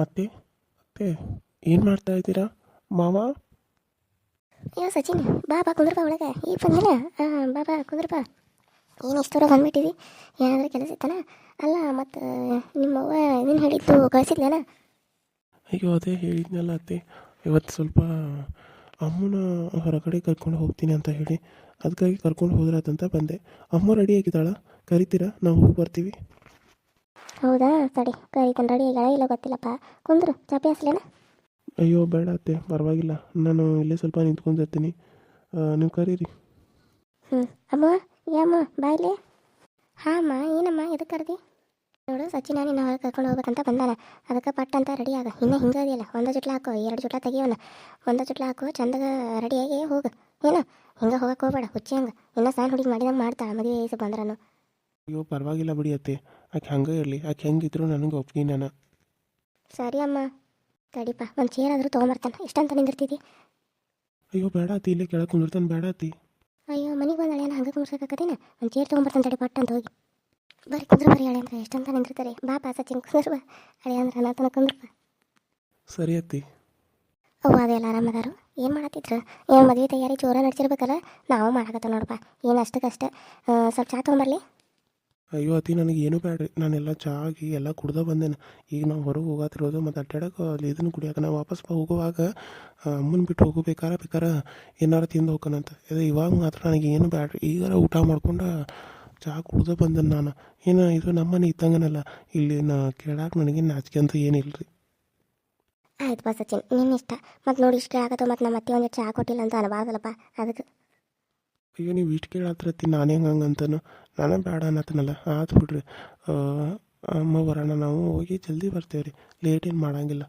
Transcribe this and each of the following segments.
ಅತ್ತೆ ಅತ್ತೆ ಏನು ಮಾಡ್ತಾ ಇದ್ದೀರಾ? ಮಾವ? ಅಯ್ಯೋ ಸಚಿನ್ ಬಾ ಬಾ ಕುಂದ್ರ ಬಾ ಒಳಗೆ ಈಗ ಬಂದಿಲ್ಲ ಹಾಂ ಬಾ ಬಾ ಕುಂದ್ರ ಬಾ ಏನು ಇಷ್ಟೋರ ಬಂದ್ಬಿಟ್ಟಿದಿ? ಏನಾದರೂ ಕೆಲಸ ಇತ್ತಲ್ಲ? ಅಲ್ಲ ಮತ್ತು ನಿಮ್ಮವ್ವ ನಿನ್ನ ಹೇಳಿದ್ದು ಕಳಿಸಿದ್ಲೇನ? ಅಯ್ಯೋ ಅದೇ ಹೇಳಿದ್ನಲ್ಲ ಅತ್ತೆ. ಇವತ್ತು ಸ್ವಲ್ಪ ಅಮ್ಮನ ಹೊರಗಡೆ ಕರ್ಕೊಂಡು ಹೋಗ್ತೀನಿ ಅಂತ ಹೇಳಿ. ಅದಕ್ಕಾಗಿ ಕರ್ಕೊಂಡು ಹೋದ್ರಾತಂತ ಬಂದೆ. ಅಮ್ಮ ರೆಡಿ ಆಗಿದ್ದಾಳ? ಕರಿತೀರಾ? ನಾವು ಹೋಗಿ ಬರ್ತೀವಿ. ಹೌದಾ? ಸರಿ. ಕರಿತಾನೆ ರೆಡಿ ಆಗ್ಯಾಳ ಇಲ್ಲ ಗೊತ್ತಿಲ್ಲಪ್ಪ. ಕುಂದ್ರು ಚಾಪಿ ಹಸ್ಲೇನ ಅಯ್ಯೋ ಬೇಡ ಅತ್ತೆ. ಪರವಾಗಿಲ್ಲ. ನಾನು ಇಲ್ಲೇ ಸ್ವಲ್ಪ ನಿಂತ್ಕೊಂಡಿರ್ತೀನಿ ನೀವು ಕರೀರಿ. ಹ್ಞೂ ಅಮ್ಮ ಯಮ್ಮ ಬಾಯ್ಲೆ ಹಾಂ ಅಮ್ಮ ಏನಮ್ಮ ಎದಕ್ಕೆ ಕರ್ದಿ? ನೋಡು ಸಚಿನ ನಿನ್ನ ಹೊರಗೆ ಕರ್ಕೊಂಡು ಹೋಗ್ಬೇಕಂತ ಬಂದಾನ. ಅದಕ್ಕೆ ಪಟ್ ಅಂತ ರೆಡಿ ಆಗ. ಇನ್ನು ಹಿಂಗೆ ಅದಿಲ್ಲ ಒಂದು ಜುಟ್ಲ ಹಾಕೋ ಎರಡು ಜುಟ್ಲ ತೆಗಿಯೋಣ. ಒಂದು ಜುಟ್ಲ ಹಾಕೋ ಚಂದಾಗ ರೆಡಿಯಾಗಿ ಹೋಗು. ಏನು? ಹಿಂಗೆ ಹೋಗಕ್ಕೆ ಹೋಗ್ಬೇಡ ಹುಚ್ಚಿ ಹಂಗೆ. ಇನ್ನೂ ಸಣ್ಣ ಹುಡುಗಿ ಮಾಡಿದಂಗೆ ಮಾಡ್ತಾಳೆ ಮದುವೆ ವಯಸ್ಸು ಬಂದ್ರನು. ಅಯ್ಯೋ ಪರವಾಗಿಲ್ಲ ಬಿಡಿ ಅತ್ತೆ. ಆಕೆ ಹಂಗೆ ಇರಲಿ ಆಕೆ ಹೆಂಗಿದ್ರು ನನಗೆ ಒಪ್ಪಿಗೆ ನಾನು. ಸರಿ ಅಮ್ಮ. ತಡಿಪ ಒಂದು ಚೇರ್ ಆದರೂ ತೊಗೊಂಬರ್ತಾನೆ. ಇಷ್ಟಂತ ನಿಂದಿರ್ತಿದ್ದಿ ಅಯ್ಯೋ ಬೇಡ ಅತ್ತಿ ಇಲ್ಲೇ ಕೆಳಗೆ ಕುಂದಿರ್ತಾನೆ ಬೇಡ ಅತ್ತಿ. ಅಯ್ಯೋ ಮನೆಗೆ ಬಂದು ಹಳೆಯನ ಹಂಗೆ ಕುಂದ್ರಕ್ಕಾಗತ್ತೇನ ಒಂದು ಚೇರ್ ತೊಗೊಂಬರ್ತಾನೆ ತಡಿ ಅಂತ ಹೋಗಿ. ಬರ್ರಿ ಕುಂದ್ರ ಬರ್ರಿ ಅಳೆ ಅಂದ್ರೆ ಎಷ್ಟಂತ ನಿಂದಿರ್ತಾರೆ? ಬಾಪ ಸಚಿನ್ ಕುಂದ್ರ ಬಾ. ಅಳೆ ಅಂದ್ರೆ ತನಕ ಕುಂದ್ರಪ್ಪ ಸರಿ ಅತ್ತಿ. ಅವ್ವ ಅದೆಲ್ಲ ಆರಾಮದಾರು? ಏನು ಮಾಡತ್ತಿದ್ರು ಏನು ಮದುವೆ ತಯಾರಿ ಜೋರ ನಡ್ಸಿರ್ಬೇಕಲ್ಲ? ನಾವು ಮಾಡಕತ್ತ ನೋಡಪ್ಪ. ಏನು ಅಷ್ಟಕ್ಕಷ್ಟೇ. ಸ್ವಲ್ಪ ಚಾ ತೊಗೊಂಬರ್ಲಿ? ಅಯ್ಯೋ ಅತಿ, ನನಗೆ ಏನು ಬೇಡ್ರಿ. ನಾನೆಲ್ಲ ಚಾ ಆಗಿ ಎಲ್ಲ ಕುಡ್ದ ಬಂದೇನೆ. ಈಗ ನಾವು ಹೊರಗೆ ಹೋಗತ್ತಿರೋದು ಮತ್ತು ಅಡ್ಡಾಡಕ್ಕೆ ಅಲ್ಲಿ ಇದನ್ನು ಕುಡಿಯೋಕೆ ನಾವು ವಾಪಸ್ ಹೋಗುವಾಗ ಅಮ್ಮನ ಬಿಟ್ಟು ಹೋಗಬೇಕಾರ ಬೇಕಾರ ಏನಾರು ತಿಂದು ಹೋಗ್ಕನಂತ ಇದು ಇವಾಗ ಮಾತ್ರ ನನಗೆ ಏನು ಬೇಡ್ರಿ. ಈಗಾರ ಊಟ ಮಾಡ್ಕೊಂಡು ಚಹಾ ಕುಡ್ದ ಬಂದೇನೆ ನಾನು. ಏನು ಇದು ನಮ್ಮನೆ ಇದ್ದಂಗನಲ್ಲ. ಇಲ್ಲಿ ನಾ ಕೇಳಾಕ ನನಗೆ ನಾಚಿಕೆ ಅಂತ ಏನಿಲ್ಲ ಆಯ್ತು ಬಾ ಸಚಿನ್, ನಿನ್ನ ಇಷ್ಟ. ಮತ್ತು ನೋಡಿ ಇಷ್ಟೇ ಆಗತ್ತೋ ಮತ್ತು ನಮ್ಮ ಅತ್ತೆ ಒಂದು ಚಾ ಕೊಟ್ಟಿಲ್ಲ ಅಂತ ಅನ್ಬಾರ್ದಲ್ಲಪ್ಪ. ಅದಕ್ಕೆ ಈಗ ನೀವು ಇಷ್ಟು ಕೇಳತ್ರತ್ತಿ ನಾನು ಹಂಗೆ ಅಂತನು. ನಾನೇ ಬೇಡ ಅನ್ನತ್ತನಲ್ಲ ಆತು ಬಿಡ್ರಿ. ಅಮ್ಮ ಬರೋಣ ನಾವು. ಹೋಗಿ ಜಲ್ದಿ ಬರ್ತೇವೆ ರೀ. ಲೇಟ್ ಏನು ಮಾಡಂಗಿಲ್ಲ.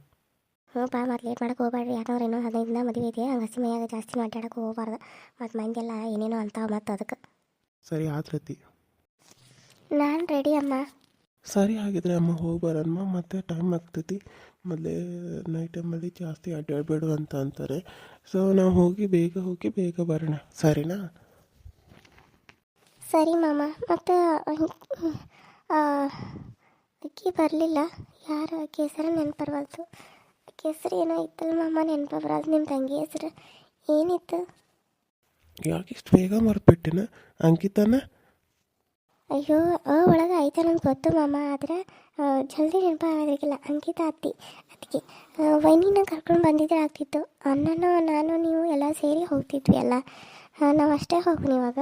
ಹ್ಞೂ ಪಾ ಮತ್ತು ಲೇಟ್ ಮಾಡಕ್ಕೆ ಹೋಗ್ಬೇಡ್ರಿ. ಯಾಕಂದ್ರೆ ಇನ್ನೊಂದು ಹದಿನೈದು ದಿನ ಮದುವೆ ಇದೆ. ಹಂಗೆ ಹಸಿ ಮೈಯಾಗ ಜಾಸ್ತಿ ಅಡ್ಡಾಡಕ್ಕೆ ಹೋಗ್ಬಾರ್ದು. ಮತ್ತು ಮಂದಿಗೆಲ್ಲ ಏನೇನೋ ಅಂತಾವ ಮತ್ತು ಅದಕ್ಕೆ ಸರಿ ಆತ್ರತಿ. ನಾನು ರೆಡಿ ಅಮ್ಮ. ಸರಿ ಆಗಿದ್ರೆ ಅಮ್ಮ ಹೋಗಿ ಬರೋಣ ಮತ್ತೆ ಟೈಮ್ ಆಗ್ತೈತಿ. ಮೊದಲೇ ನೈಟ್ ಟೈಮಲ್ಲಿ ಜಾಸ್ತಿ ಅಡ್ಡಾಡಬೇಡು ಅಂತ ಅಂತಾರೆ. ಸೊ ನಾವು ಹೋಗಿ ಬೇಗ ಹೋಗಿ ಬೇಗ ಬರೋಣ. ಸರಿನಾ? ಸರಿ ಮಾಮ. ಮತ್ತು ಅಕ್ಕಿ ಬರಲಿಲ್ಲ. ಯಾರು ಕೇಸರ ಹೆಸರು ನೆನಪರ್ವಲ್ತು ಆಕೆ ಹೆಸರು ಏನೋ ಇತ್ತಲ್ಲ ಮಾಮ ನೆನಪು ಬರಲ್ದು ನಿಮ್ಮ ತಂಗಿ ಹೆಸರು? ಏನಿತ್ತು? ಯಾಕೆ ಇಷ್ಟು ಬೇಗ ಮರ್ಬಿಟ್ಟಿನ ಅಂಕಿತನ? ಅಯ್ಯೋ ಆ ಒಳಗೆ ಆಯ್ತಾ ನಂಗೆ ಗೊತ್ತು ಮಾಮ ಆದ್ರೆ ಜಲ್ದಿ ನೆನಪ ಆಗೋದಿಲ್ಲ ಅಂಕಿತ ಅತ್ತಿ ಅದಕ್ಕೆ ವೈನಿನ ಕರ್ಕೊಂಡು ಬಂದಿದ್ರೆ ಆಗ್ತಿತ್ತು. ಅನ್ನನೂ ನಾನು ನೀವು ಎಲ್ಲ ಸೇರಿ ಹೋಗ್ತಿದ್ವಿ ಎಲ್ಲ ನಾವು ಅಷ್ಟೇ ಹೋಗೋಣ ಇವಾಗ.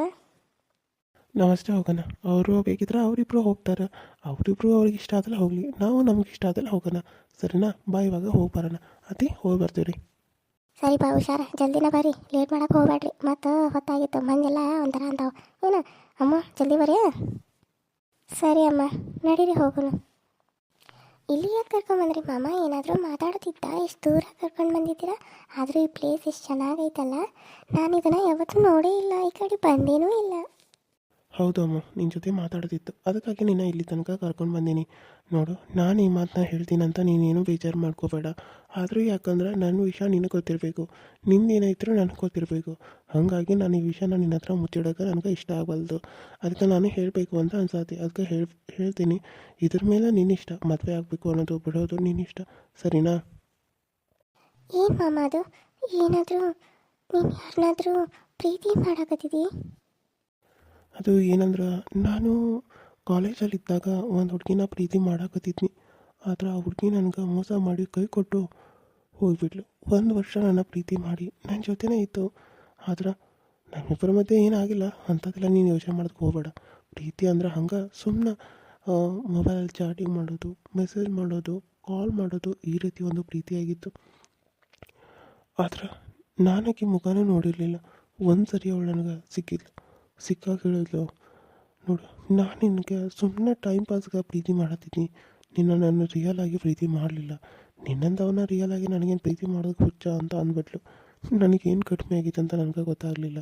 ನಾವಷ್ಟೇ ಹೋಗೋಣ. ಅವರು ಬೇಕಿದ್ರೆ ಅವರಿಬ್ರು ಹೋಗ್ತಾರೆ. ಅವರಿಬ್ರು ಅವ್ರಿಗೆ ಇಷ್ಟ ಆದಲ್ಲ ಹೋಗಲಿ. ನಾವು ನಮ್ಗೆ ಇಷ್ಟ ಆದಲ್ಲ ಹೋಗೋಣ. ಸರಿನಾ? ಬಾ, ಇವಾಗ ಹೋಗಿ ಬರೋಣ. ಅತಿ, ಹೋಗಿ ಬರ್ತೀವಿ ರೀ ಸರಿ ಬಾ ಹುಷಾರ. ಜಲ್ದಿನ ಬರ್ರಿ. ಲೇಟ್ ಮಾಡಕ್ಕೆ ಹೋಗ್ಬೇಡ್ರಿ. ಮತ್ತು ಹೊತ್ತಾಗಿತ್ತು. ಮಂದೆಲ್ಲ ಒಂಥರ ಅಂತಾವ ಏನು? ಅಮ್ಮ, ಜಲ್ದಿ ಬರ್ರಿ ಸರಿ ಅಮ್ಮ. ನಡೀರಿ, ಹೋಗೋಣ. ಇಲ್ಲಿ ಯಾಕೆ ಕರ್ಕೊಂಬಂದ್ರಿ ಮಾಮ? ಏನಾದರೂ ಮಾತಾಡ್ತಿದ್ದ ಇಷ್ಟು ದೂರ ಕರ್ಕೊಂಡು ಬಂದಿದ್ದೀರಾ? ಆದರೂ ಈ ಪ್ಲೇಸ್ ಎಷ್ಟು ಚೆನ್ನಾಗೈತಲ್ಲ? ನಾನು ಇದನ್ನು ಯಾವತ್ತೂ ನೋಡೇ ಇಲ್ಲ. ಈ ಕಡೆ ಬಂದೇನೂ ಇಲ್ಲ. ಹೌದು ಅಮ್ಮ ನಿನ್ನ ಜೊತೆ ಮಾತಾಡ್ತಿತ್ತು ಅದಕ್ಕಾಗಿ ನಿನ್ನ ಇಲ್ಲಿ ತನಕ ಕರ್ಕೊಂಡು ಬಂದೀನಿ. ನೋಡು, ನಾನು ಈ ಮಾತನ್ನ ಹೇಳ್ತೀನಂತ ನೀನೇನು ಬೇಜಾರು ಮಾಡ್ಕೋಬೇಡ. ಆದರೂ ಯಾಕಂದ್ರೆ ನನ್ನ ವಿಷಯ ನಿನಗೆ ಗೊತ್ತಿರಬೇಕು. ನಿಂದೇನಾಯ್ತು ನನಗೆ ಗೊತ್ತಿರಬೇಕು. ಹಾಗಾಗಿ ನಾನು ಈ ವಿಷಯನ ನಿನ್ನ ಹತ್ರ ಮುಚ್ಚಿಡೋಕೆ ನನಗೆ ಇಷ್ಟ ಆಗಬಲ್ದು ಅದಕ್ಕೆ ನಾನು ಹೇಳಬೇಕು ಅಂತ ಅನ್ಸತ್ತೆ ಅದಕ್ಕೆ ಹೇಳ್, ಹೇಳ್ತೀನಿ. ಇದ್ರ ಮೇಲೆ ನಿನ್ನಿಷ್ಟ ಮದುವೆ ಆಗಬೇಕು ಅನ್ನೋದು ಬಿಡೋದು ನಿನ್ನಿಷ್ಟ ಸರಿನಾ? ಏನು ಮಾಮ ಅದು? ಏನಾದರೂ ಪ್ರೀತಿ ಮಾಡಕತ್ತಿದ್ದೀ ಅದು ಏನಂದ್ರೆ, ನಾನು ಕಾಲೇಜಲ್ಲಿ ಇದ್ದಾಗ ಒಂದು ಹುಡುಗಿನ ಪ್ರೀತಿ ಮಾಡಾಕತ್ತಿದ್ನಿ. ಆದ್ರೆ ಆ ಹುಡುಗಿ ನನಗೆ ಮೋಸ ಮಾಡಿ ಕೈ ಕೊಟ್ಟು ಹೋಗ್ಬಿಟ್ಲು. ಒಂದು ವರ್ಷ ನನ್ನ ಪ್ರೀತಿ ಮಾಡಿ ನನ್ನ ಜೊತೆನೇ ಇತ್ತು. ಆದ್ರೆ ನಮ್ಮಿಬ್ಬರ ಮಧ್ಯೆ ಏನಾಗಿಲ್ಲ, ಅಂಥದ್ದೆಲ್ಲ ನೀನು ಯೋಚನೆ ಮಾಡೋದಕ್ಕೆ ಹೋಗಬೇಡ. ಪ್ರೀತಿ ಅಂದ್ರೆ ಹಂಗೆ ಸುಮ್ಮನೆ ಮೊಬೈಲ್ ಚಾಟಿಂಗ್ ಮಾಡೋದು ಮೆಸೇಜ್ ಮಾಡೋದು ಕಾಲ್ ಮಾಡೋದು ಈ ರೀತಿ ಒಂದು ಪ್ರೀತಿಯಾಗಿತ್ತು. ಆದ್ರೆ ನಾನಾಗಿ ಮುಖನೂ ನೋಡಿರಲಿಲ್ಲ. ಒಂದು ಸರಿ ಅವಳು ನನಗೆ ಸಿಕ್ಕಿದ್ಲು. ಸಿಕ್ಕಾಗ ಹೇಳಿದ್ಲು ನೋಡು, ನಾನು ನಿನಗೆ ಸುಮ್ಮನೆ ಟೈಮ್ ಪಾಸ್ಗೆ ಪ್ರೀತಿ ಮಾಡತ್ತಿದ್ದೀನಿ ನಿನ್ನ ನಾನು ರಿಯಲ್ ಆಗಿ ಪ್ರೀತಿ ಮಾಡಲಿಲ್ಲ. ನಿನ್ನಂಥವನ್ನ ರಿಯಲ್ ಆಗಿ ನನಗೇನು ಪ್ರೀತಿ ಮಾಡೋದಕ್ಕೆ ಹುಚ್ಚ ಅಂತ ಅಂದ್ಬಿಟ್ಲು. ನನಗೇನು ಕಡಿಮೆ ಆಗಿತ್ತು ಅಂತ ನನಗೆ ಗೊತ್ತಾಗಲಿಲ್ಲ.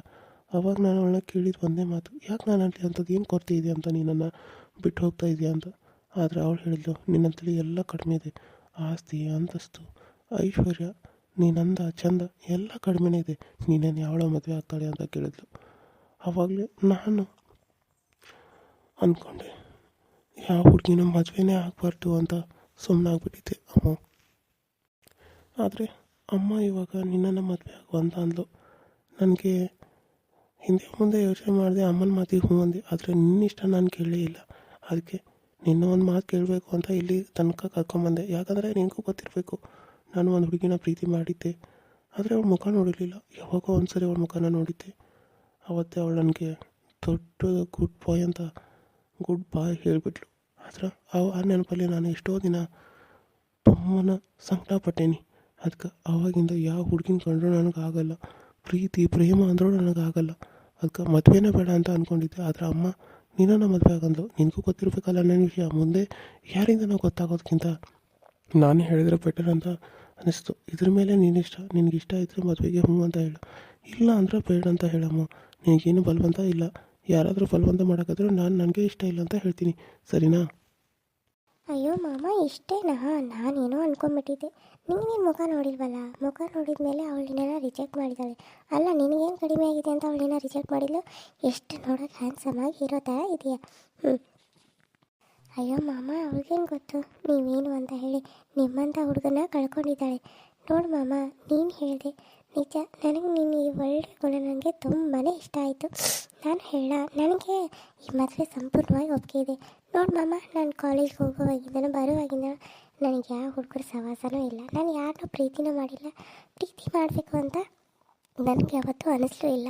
ಅವಾಗ ನಾನು ಅವಳನ್ನ ಕೇಳಿದ ಒಂದೇ ಮಾತು, ಯಾಕೆ ನಾನು ಅಲ್ಲಿ ಅಂಥದ್ದು ಏನು ಕೊರತೆ ಇದೆ ಅಂತ ನೀನನ್ನು ಬಿಟ್ಟು ಹೋಗ್ತಾ ಇದೆಯಾ ಅಂತ. ಆದರೆ ಅವಳು ಹೇಳಿದ್ಲು, ನಿನ್ನಂತಲ್ಲಿ ಎಲ್ಲ ಕಡಿಮೆ ಇದೆ. ಆಸ್ತಿ, ಅಂತಸ್ತು, ಐಶ್ವರ್ಯ, ನೀನಂದ, ಚಂದ, ಎಲ್ಲ ಕಡಿಮೆನೇ ಇದೆ. ನೀನೇನು ಯಾವಳ ಮದುವೆ ಆಗ್ತಾಳೆ ಅಂತ ಕೇಳಿದ್ಲು. ಆವಾಗಲೇ ನಾನು ಅಂದ್ಕೊಂಡೆ ಯಾವ ಹುಡುಗಿನ ಮದುವೆನೇ ಆಗಬಾರ್ದು ಅಂತ ಸುಮ್ಮನೆ ಆಗ್ಬಿಟ್ಟಿದ್ದೆ ಅಮ್ಮ. ಆದರೆ ಅಮ್ಮ ಇವಾಗ ನಿನ್ನನ್ನು ಮದುವೆ ಆಗು ಅಂತ ಅಂದ್ಲು. ನನಗೆ ಹಿಂದೆ ಮುಂದೆ ಯೋಚನೆ ಮಾಡಿದೆ ಅಮ್ಮನ ಮಾತಿಗೆ ಹ್ಞೂ ಅಂದೆ, ಆದರೆ ನಿನ್ನ ಇಷ್ಟ ನಾನು ಕೇಳೇ ಇಲ್ಲ. ಅದಕ್ಕೆ ನಿನ್ನ ಒಂದು ಮಾತು ಕೇಳಬೇಕು ಅಂತ ಇಲ್ಲಿ ತನಕ ಕರ್ಕೊಂಬಂದೆ. ಯಾಕಂದರೆ ನಿನಗೂ ಗೊತ್ತಿರಬೇಕು, ನಾನು ಒಂದು ಹುಡುಗಿನ ಪ್ರೀತಿ ಮಾಡಿದ್ದೆ. ಆದರೆ ಅವಳ ಮುಖ ನೋಡಿರಲಿಲ್ಲ, ಯಾವಾಗೋ ಒಂದು ಸರಿ ಅವಳ ಮುಖನ ನೋಡಿದ್ದೆ. ಅವತ್ತೇ ಅವಳು ನನಗೆ ದೊಡ್ಡ ಗುಡ್ ಬಾಯ್ ಅಂತ ಗುಡ್ ಬಾಯ್ ಹೇಳಿಬಿಟ್ಲು. ಆದ್ರೆ ಆ ಆ ನೆನಪಲ್ಲಿ ನಾನು ಎಷ್ಟೋ ದಿನ ತುಂಬಾ ಸಂಕಟ ಪಟ್ಟೇನಿ ಅದಕ್ಕೆ ಆವಾಗಿಂದ ಯಾವ ಹುಡುಗಿನ ಕಂಡ್ರೂ ನನಗಾಗಲ್ಲ. ಪ್ರೀತಿ, ಪ್ರೇಮ ಅಂದ್ರೂ ನನಗಾಗಲ್ಲ. ಅದಕ್ಕೆ ಮದುವೆನೇ ಬೇಡ ಅಂತ ಅಂದ್ಕೊಂಡಿದ್ದೆ ಆದರೆ ಅಮ್ಮ, ನೀನನ್ನ ಮದುವೆ ಆಗಂದ್ಲು. ನಿನಗೂ ಗೊತ್ತಿರಬೇಕಲ್ಲ ನನ್ನ ವಿಷಯ. ಮುಂದೆ ಯಾರಿಂದ ನಾವು ಗೊತ್ತಾಗೋದಕ್ಕಿಂತ ನಾನೇ ಹೇಳಿದ್ರೆ ಬೆಟರ್ ಅಂತ ಅನಿಸ್ತು. ಇದ್ರ ಮೇಲೆ ನೀನಿಷ್ಟ ನಿನಗೆ ಇಷ್ಟ ಇದ್ದರೆ ಮದುವೆಗೆ ಹ್ಞೂ ಅಂತ ಹೇಳು. ಇಲ್ಲ ಅಂದ್ರೆ ಬೇಡ ಅಂತ ಹೇಳಮ್ಮ. ನಿನಗೇನು ಬಲವಂತ ಇಲ್ಲ. ಯಾರಾದರೂ ಬಲವಂತ ಮಾಡೋಕ್ಕಾದ್ರೂ ನಾನು ನನಗೆ ಇಷ್ಟ ಇಲ್ಲ ಅಂತ ಹೇಳ್ತೀನಿ. ಸರಿನಾ? ಅಯ್ಯೋ ಮಾಮ, ಇಷ್ಟೇನಾ? ನಾನೇನೋ ಅನ್ಕೊಂಡ್ಬಿಟ್ಟಿದ್ದೆ. ನೀನೇನು ಮುಖ ನೋಡಿಲ್ವಲ್ಲ? ಮುಖ ನೋಡಿದ ಮೇಲೆ ಅವಳನ್ನೆಲ್ಲ ರಿಜೆಕ್ಟ್ ಮಾಡಿದ್ದಾಳೆ ಅಲ್ಲ, ನಿನಗೇನು ಕಡಿಮೆ ಆಗಿದೆ ಅಂತ ಅವಳನ್ನ ರಿಜೆಕ್ಟ್ ಮಾಡಿದ್ಲು? ಎಷ್ಟು ನೋಡೋಕೆ ಹ್ಯಾಂಡ್ಸಮ್ ಆಗಿ ಇರೋ ಥರ ಇದೆಯಾ. ಹ್ಞೂ ಅಯ್ಯೋ ಮಾಮ, ಅವ್ಳಿಗೇನು ಗೊತ್ತು? ನೀವೇನು ಅಂತ ಹೇಳಿ ನಿಮ್ಮಂಥ ಹುಡುಗನ ಕಳ್ಕೊಂಡಿದ್ದಾಳೆ. ನೋಡು ಮಾಮ, ನೀನು ಹೇಳಿದೆ. ನಿಜ, ನನಗೆ ನೀನು ಈ ಒಳ್ಳೆ ಗುಣ ನನಗೆ ತುಂಬಾ ಇಷ್ಟ ಆಯಿತು. ನಾನು ಹೇಳ, ನನಗೆ ಈ ಮದುವೆ ಸಂಪೂರ್ಣವಾಗಿ ಒಪ್ಪಿಗೆ ಇದೆ. ನೋಡಿ ಮಾಮ, ನಾನು ಕಾಲೇಜ್ಗೆ ಹೋಗೋವಾಗಿದ್ದಾನೋ ಬರುವಾಗಿದ್ದಾನು ನನಗೆ ಯಾವ ಹುಡುಗರ ಸವಾಸನೂ ಇಲ್ಲ. ನಾನು ಯಾರನ್ನೂ ಪ್ರೀತಿನೂ ಮಾಡಿಲ್ಲ. ಪ್ರೀತಿ ಮಾಡಬೇಕು ಅಂತ ನನಗೆ ಯಾವತ್ತೂ ಅನಿಸ್ಲೂ ಇಲ್ಲ.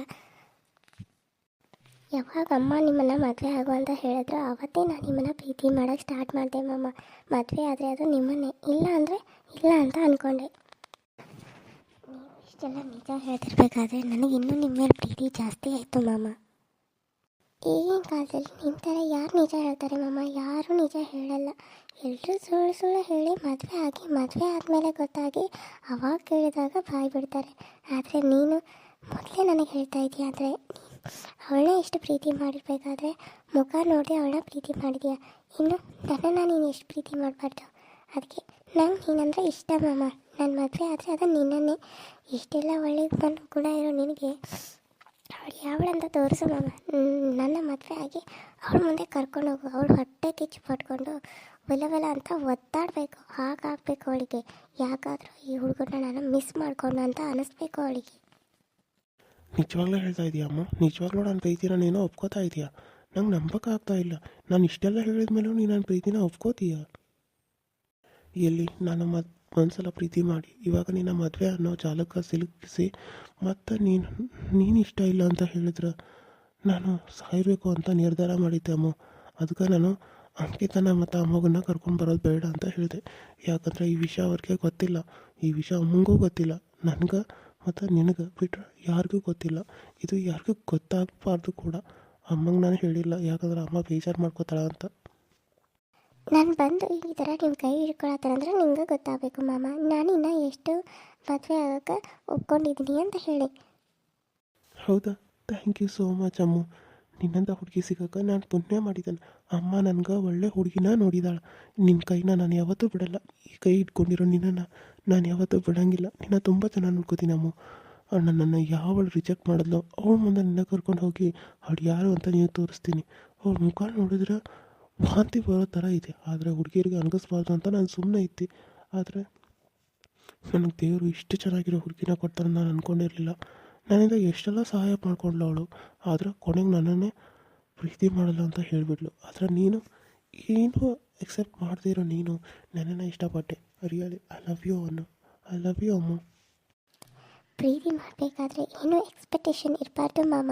ಯಾವಾಗ ಅಮ್ಮ ನಿಮ್ಮನ್ನು ಮದುವೆ ಆಗು ಅಂತ ಹೇಳಿದ್ರು ಆವತ್ತೇ ನಾನು ನಿಮ್ಮನ್ನು ಪ್ರೀತಿ ಮಾಡೋಕ್ಕೆ ಸ್ಟಾರ್ಟ್ ಮಾಡಿದೆ ಮಾಮ. ಮದುವೆ ಆದರೆ ಅದು ನಿಮ್ಮನ್ನೇ. ಇಲ್ಲ ಅಂದರೆ, ಇಲ್ಲ ಅಂತ ಅಂದ್ಕೊಂಡೆ ಇಷ್ಟೆಲ್ಲ ನಿಜ ಹೇಳ್ತಿರ್ಬೇಕಾದ್ರೆ ನನಗೆ ಇನ್ನೂ ನಿಮ್ಮ ಮೇಲೆ ಪ್ರೀತಿ ಜಾಸ್ತಿ ಆಯಿತು, ಮಾಮ. ಈಗಿನ ಕಾಲದಲ್ಲಿ ನಿಮ್ಮ ಥರ ಯಾರು ನಿಜ ಹೇಳ್ತಾರೆ, ಮಾಮ? ಯಾರೂ ನಿಜ ಹೇಳಲ್ಲ. ಎಲ್ಲರೂ ಸುಳ್ಳು ಸುಳ್ಳು ಹೇಳಿ ಮದುವೆ ಆಗಿ, ಮದುವೆ ಆದಮೇಲೆ ಗೊತ್ತಾಗಿ ಅವಾಗ ಕೇಳಿದಾಗ ಬಾಯಿ ಬಿಡ್ತಾರೆ. ಆದರೆ ನೀನು ಮೊದಲೇ ನನಗೆ ಹೇಳ್ತಾ ಇದೀಯ ಅಂದರೆ ಅವಳನ್ನ ಎಷ್ಟು ಪ್ರೀತಿ ಮಾಡಿರ್ಬೇಕಾದ್ರೆ ಮುಖ ನೋಡಿ ಅವಳನ್ನ ಪ್ರೀತಿ ಮಾಡಿದೆಯಾ? ಇನ್ನು ನನ್ನನ್ನು ನೀನು ಎಷ್ಟು ಪ್ರೀತಿ ಮಾಡಬಾರ್ದು? ಅದಕ್ಕೆ ನಂಗೆ ನೀನಂದರೆ ಇಷ್ಟ, ಮಾಮ. ನನ್ನ ಮದುವೆ ಆದರೆ ಅದು ನಿನ್ನನ್ನೇ ಇಷ್ಟೆಲ್ಲ ಒಳ್ಳೆಯ ಬಂದು ಕೂಡ ಇರೋ ನಿನಗೆ. ಅವಳು ಯಾವಳಂತ ತೋರಿಸು ಮಾಮ. ನನ್ನ ಮದುವೆ ಆಗಿ ಅವಳ ಮುಂದೆ ಕರ್ಕೊಂಡು ಹೋಗು. ಅವಳು ಹೊಟ್ಟೆ ಕಿಚ್ಚು ಪಟ್ಕೊಂಡು ಒಲವೆಲ ಅಂತ ಒತ್ತಾಡಬೇಕು ಹಾಗಾಗಬೇಕು ಅವಳಿಗೆ. ಯಾಕಾದರೂ ಈ ಹುಡುಗನ ನಾನು ಮಿಸ್ ಮಾಡ್ಕೊಂಡು ಅಂತ ಅನಿಸ್ಬೇಕು ಅವಳಿಗೆ. ನಿಜವಾಗ್ಲೂ ಹೇಳ್ತಾ ಇದೀಯ ಅಮ್ಮ. ನಿಜವಾಗ್ಲೂ ನನ್ನ ಪ್ರೀತಿನ ನೀನು ಒಪ್ಕೋತಾ ಇದೀಯಾ? ನಂಗೆ ನಂಬಕ್ಕಾಗ್ತಾ ಇಲ್ಲ. ನಾನು ಇಷ್ಟೆಲ್ಲ ಹೇಳಿದ ಮೇಲೂ ನೀನು ನನ್ನ ಪ್ರೀತಿನ ಒಪ್ಕೋತೀಯ? ಎಲ್ಲಿ? ನಾನು ಮದ್ ಒಂದ್ಸಲ ಪ್ರೀತಿ ಮಾಡಿ. ಇವಾಗ ನಿನ್ನ ಮದುವೆ ಅನ್ನೋ ಜಾಲಕ್ಕೆ ಸಿಲುಕಿಸಿ, ಮತ್ತೆ ನೀನು ನೀನು ಇಷ್ಟ ಇಲ್ಲ ಅಂತ ಹೇಳಿದ್ರೆ ನಾನು ಸಾಯಬೇಕು ಅಂತ ನಿರ್ಧಾರ ಮಾಡಿದ್ದೆ ಅಮ್ಮ. ಅದಕ್ಕೆ ನಾನು ಅಂಕಿತನ ಮತ್ತು ಅಮ್ಮಗನ್ನ ಕರ್ಕೊಂಡು ಬರೋದು ಬೇಡ ಅಂತ ಹೇಳಿದೆ. ಯಾಕಂದರೆ ಈ ವಿಷಯ ಅವ್ರಿಗೆ ಗೊತ್ತಿಲ್ಲ. ಈ ವಿಷಯ ಅಮ್ಮಂಗೂ ಗೊತ್ತಿಲ್ಲ. ನನಗೆ ಮತ್ತು ನಿನಗೆ ಬಿಟ್ಟರೆ ಯಾರಿಗೂ ಗೊತ್ತಿಲ್ಲ. ಇದು ಯಾರಿಗೂ ಗೊತ್ತಾಗಬಾರ್ದು ಕೂಡ. ಅಮ್ಮಂಗೆ ನಾನು ಹೇಳಿಲ್ಲ. ಯಾಕಂದ್ರೆ ಅಮ್ಮ ಬೇಜಾರು ಮಾಡ್ಕೋತಾಳ ಅಂತ. ನಾನು ಬಂದು ಈ ಥರ ನಿಮ್ಮ ಕೈ ಹಿಡ್ಕೊಳತ್ತಾರಂದ್ರೆ ನಿಮ್ಗೆ ಗೊತ್ತಾಗಬೇಕು ಮಾಮ. ನಾನು ಇನ್ನೂ ಎಷ್ಟು ಮದುವೆ ಆಗೋಕ್ಕೆ ಒಪ್ಕೊಂಡಿದ್ದೀನಿ ಅಂತ ಹೇಳಿ. ಹೌದಾ? ಥ್ಯಾಂಕ್ ಯು ಸೋ ಮಚ್ ಅಮ್ಮ. ನಿನ್ನಂಥ ಹುಡುಗಿ ಸಿಗೋಕೆ ನಾನು ಪುಣ್ಯ ಮಾಡಿದ್ದಾನೆ ಅಮ್ಮ ನನಗೆ ಒಳ್ಳೆ ಹುಡುಗಿನ ನೋಡಿದಾಳೆ. ನಿನ್ನ ಕೈನ ನಾನು ಯಾವತ್ತೂ ಬಿಡಲ್ಲ. ಈ ಕೈ ಇಟ್ಕೊಂಡಿರೋ ನಿನ್ನನ್ನು ನಾನು ಯಾವತ್ತೂ ಬಿಡೋಂಗಿಲ್ಲ. ನಿನ್ನ ತುಂಬ ಚೆನ್ನಾಗಿ ನೋಡ್ಕೋತೀನಿ ಅಮ್ಮ. ನನ್ನನ್ನು ಯಾವಳು ರಿಜೆಕ್ಟ್ ಮಾಡಿದ್ಲು, ಅವಳ ಮುಂದೆ ನಿನ್ನ ಕರ್ಕೊಂಡು ಹೋಗಿ ಅವಳು ಯಾರು ಅಂತ ನೀವು ತೋರಿಸ್ತೀನಿ. ಅವಳ ಮುಖ ನೋಡಿದ್ರೆ ವಾಂತಿ ಬರೋ ಥರ ಇದೆ. ಆದರೆ ಹುಡುಗಿಯರಿಗೆ ಅನ್ಗಿಸ್ಬಾರ್ದು ಅಂತ ನಾನು ಸುಮ್ಮನೆ ಇದ್ದೆ. ಆದರೆ ನನಗೆ ದೇವರು ಇಷ್ಟು ಚೆನ್ನಾಗಿರೋ ಹುಡುಗಿನ ಕೊಡ್ತಾರೆ ನಾನು ಅಂದ್ಕೊಂಡಿರಲಿಲ್ಲ ನನ್ನಿಂದ ಎಷ್ಟೆಲ್ಲ ಸಹಾಯ ಮಾಡ್ಕೊಂಡ್ಲ ಅವಳು. ಆದರೆ ಕೊನೆಗೆ ನನ್ನನ್ನೇ ಪ್ರೀತಿ ಮಾಡಲ್ಲ ಅಂತ ಹೇಳಿಬಿಡ್ಲು ಆದರೆ ನೀನು ಏನು ಎಕ್ಸೆಪ್ಟ್ ಮಾಡ್ತೀರೋ ನೀನು. ನನ್ನನ್ನು ಇಷ್ಟಪಟ್ಟೆ. ರಿಯಲಿ ಐ ಲವ್ ಯು ಅನ್ನು. ಐ ಲವ್ ಯು ಅಮ್ಮ. ಪ್ರೀತಿ ಮಾಡಬೇಕಾದ್ರೆ ಏನೂ ಎಕ್ಸ್ಪೆಕ್ಟೇಷನ್ ಇರಬಾರ್ದು ಮಾಮ.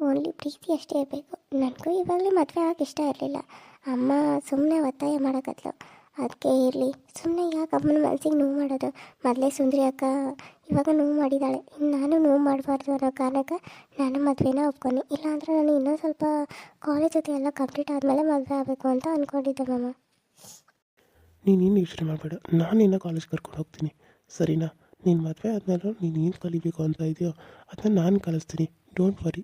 ಓನ್ಲಿ ಪ್ರೀತಿ ಅಷ್ಟೇ ಇರಬೇಕು. ನನಗೂ ಇವಾಗಲೇ ಮದುವೆ ಆಗಕ್ಕೆ ಇಷ್ಟ ಇರಲಿಲ್ಲ. ಅಮ್ಮ ಸುಮ್ಮನೆ ಒತ್ತಾಯ ಮಾಡೋಕತ್ಲು. ಅದಕ್ಕೆ ಇರಲಿ. ಸುಮ್ಮನೆ ಯಾಕೆ ಅಮ್ಮನ ಮನಸ್ಸಿಗೆ ನೋವು ಮಾಡೋದು? ಮೊದಲೇ ಸುಂದರಿ ಅಕ್ಕ. ಇವಾಗ ನೋವು ಮಾಡಿದ್ದಾಳೆ ಇನ್ನು ನಾನು ನೋವು ಮಾಡಬಾರ್ದು ಅನ್ನೋ ಕಾರಣಕ್ಕೆ ನಾನು ಮದುವೆನ ಒಪ್ಕೊಂಡು. ಇಲ್ಲಾಂದ್ರೆ ನಾನು ಇನ್ನೂ ಸ್ವಲ್ಪ ಕಾಲೇಜ್ ಜೊತೆ ಎಲ್ಲ ಕಂಪ್ಲೀಟ್ ಆದಮೇಲೆ ಮದುವೆ ಆಗಬೇಕು ಅಂತ ಅಂದ್ಕೊಂಡಿದ್ದೆ ಮಾಮ. ನೀನೇನು ಯೋಚನೆ ಮಾಡಬೇಡ. ನಾನು ನಿನ್ನ ಕಾಲೇಜ್ ಕರ್ಕೊಂಡು ಹೋಗ್ತೀನಿ. ಸರಿನಾ? ನೀನು ಮದುವೆ ಆದಮೇಲೆ ನೀನು ಏನು ಕಲಿಬೇಕು ಅಂತ ಇದೆಯೋ ಅದನ್ನ ನಾನು ಕಲಿಸ್ತೀನಿ. ಡೋಂಟ್ ವರಿ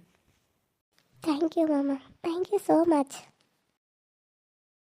ಥ್ಯಾಂಕ್ ಯು ಮಾಮ. Thank you so much